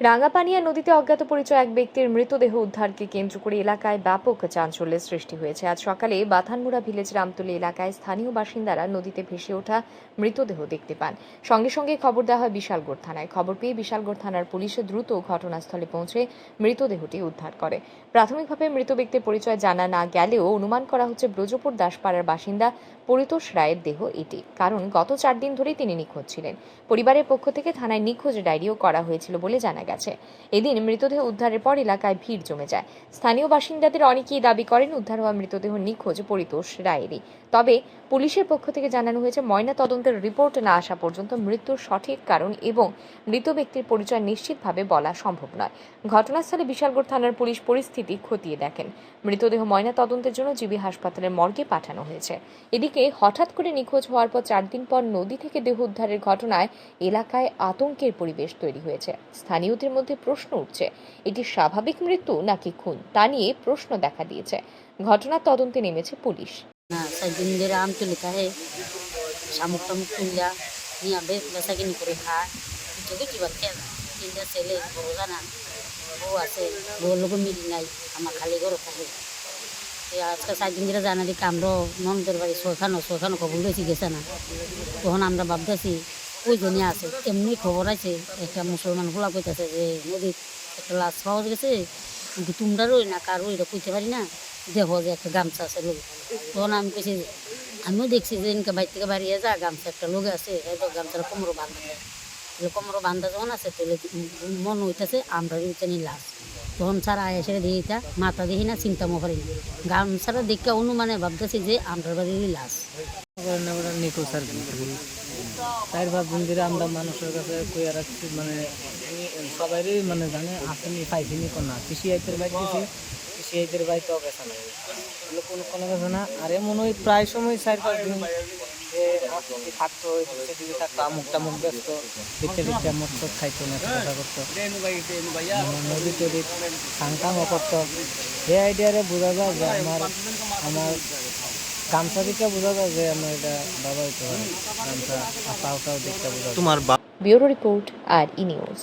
রাঙ্গাপানিয়া নদীতে অজ্ঞাত পরিচয় এক ব্যক্তির মৃতদেহ উদ্ধারকে কেন্দ্র করে এলাকায় ব্যাপক চাঞ্চল্যের সৃষ্টি হয়েছে। আজ সকালে বাথানমুড়া ভিলেজ রামতলী এলাকায় স্থানীয় বাসিন্দারা নদীতে ভেসে ওঠা মৃতদেহ দেখতে পান। সঙ্গে সঙ্গে খবর দেওয়া হয় বিশালগড় থানায়। খবর পেয়ে বিশালগড় থানার পুলিশ দ্রুত ঘটনাস্থলে পৌঁছে মৃতদেহটি উদ্ধার করে। প্রাথমিকভাবে মৃত ব্যক্তির পরিচয় জানা না গেলেও অনুমান করা হচ্ছে ব্রজপুর দাসপাড়ার বাসিন্দা পরিতোষ রায়ের দেহ এটি। কারণ গত চার দিন ধরেই তিনি নিখোঁজ ছিলেন। পরিবারের পক্ষ থেকে থানায় নিখোঁজ ডায়েরিও করা হয়েছিল বলে জানা গেছে। এদিন মৃতদেহ উদ্ধারের পর এলাকায় ভিড় জমে যায়। স্থানীয় বাসিন্দাদের অনেকেই দাবি করেন, উদ্ধার হওয়া মৃতদেহ নিখোঁজ পরিতোষ রায়েরই। তবে পুলিশের পক্ষ থেকে জানানো হয়েছে, ময়না তদন্তের রিপোর্ট না আসা পর্যন্ত মৃত্যুর সঠিক কারণ এবং মৃত ব্যক্তির পরিচয় নিশ্চিতভাবে বলা সম্ভব নয়। ঘটনাস্থলে বিশালগড় থানার পুলিশ পরিস্থিতি খতিয়ে দেখেন। মৃতদেহ ময়না তদন্তের জন্য জিবি হাসপাতালের মর্গে পাঠানো হয়েছে। এদিকে হঠাৎ করে নিখোঁজ হওয়ার পর চার দিন পর নদী থেকে দেহ উদ্ধারের ঘটনায় এলাকায় আতঙ্কের পরিবেশ তৈরি হয়েছে। স্থানীয়দের মধ্যে প্রশ্ন উঠছে, এটি স্বাভাবিক মৃত্যু নাকি খুন? তা নিয়ে প্রশ্ন দেখা দিয়েছে। ঘটনার তদন্তে নেমেছে পুলিশ। শামুক ছেলে আছে লোক নাই, আমার খালি ঘর থাকে দিন জানা বাড়ি খবর গেছে না। তখন আমরা ভাবতেছি আছে? এমনি খবর একটা মুসলমান খোলা যে, নদীর একটা গেছে না পারি না। দেখো যে একটা গামছা আছে লোক। তখন আমি আমিও দেখছি যে ইনকে বাইর থেকে বাড়িয়ে যা, গামছা একটা লোক আছে, এই তো গামছার কোমরও বান্ধা কোমরও বান্ধা যখন আছে মনে হইতেছে আমরা উঠেনি লাশ। তখন আয়া সেরে দিয়ে এটা মাথা দেখি না চিন্তা মহারি না গামছাটা দেখে অনুমানে ভাবতেছি যে আমরা বাড়িরই লাশ। আর তাই ভাবছেন যে আমরা মানুষের কাছে মানে মানে জানে কোন বাইক ওই প্রায় সময় চার পাঁচ দিন যে আসলে থাকতো সেদিকে থাকতো আমুক টামুক ব্যস্ত বিচ্ছে বিচ্ছে মৎস্য খাইতো না কথা করতো নদী টদী খাংখামও করতো এই আইডিয়ারে বোঝা যায় যে আমার আমার গামছা দিকে বোঝা যায় যে আমার এটা বাবা হইতে গামছা পাওটাও দিকটা বোঝা যায়। Bureau report R E news.